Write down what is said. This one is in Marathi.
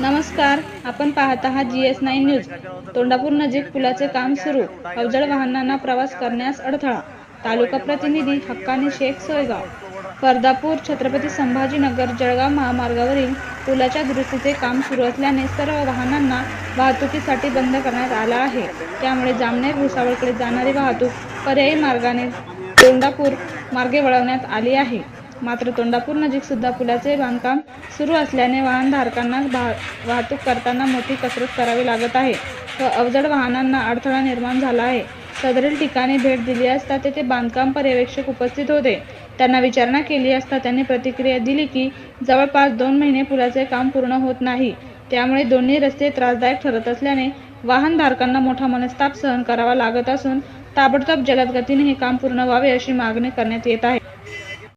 नमस्कार आपण पाहत आहात G S nine news. Tondapur नजीक पुलाचे काम सुरू. अवजड वाहनांना प्रवास करण्यास अडथळा. तालुका प्रतिनिधी हक्कानी शेख सोयगाव. फर्दापूर छत्रपती संभाजीनगर जळगाव महामार्गावरील पुलाच्या दुरुस्तीचे काम सुरू असल्याने सर्व वाहनांना वाहतुकीसाठी बंद करण्यात आला आहे. त्यामुळे जामनेर भुसावळकडे जाणारी वाहतूक पर्यायी मार्गाने तोंडापूर मार्गे वळवण्यात आली आहे. मात्र तोंडापूर नजीकसुद्धा पुलाचे बांधकाम सुरू असल्याने वाहनधारकांना भा- वाहतूक करताना मोठी कसरत करावी लागत आहे. व अवजड वाहनांना अडथळा निर्माण झाला आहे. सदरील ठिकाणी भेट दिली असता तेथे बांधकाम पर्यवेक्षक उपस्थित होते. त्यांना विचारणा केली असता त्यांनी प्रतिक्रिया दिली की जवळपास दोन महिने पुलाचे काम पूर्ण होत नाही. त्यामुळे दोन्ही रस्ते त्रासदायक ठरत असल्याने वाहनधारकांना मोठा मनस्ताप सहन करावा लागत असून ताबडतोब जलद गतीने हे काम पूर्ण व्हावे अशी मागणी करण्यात येत आहे.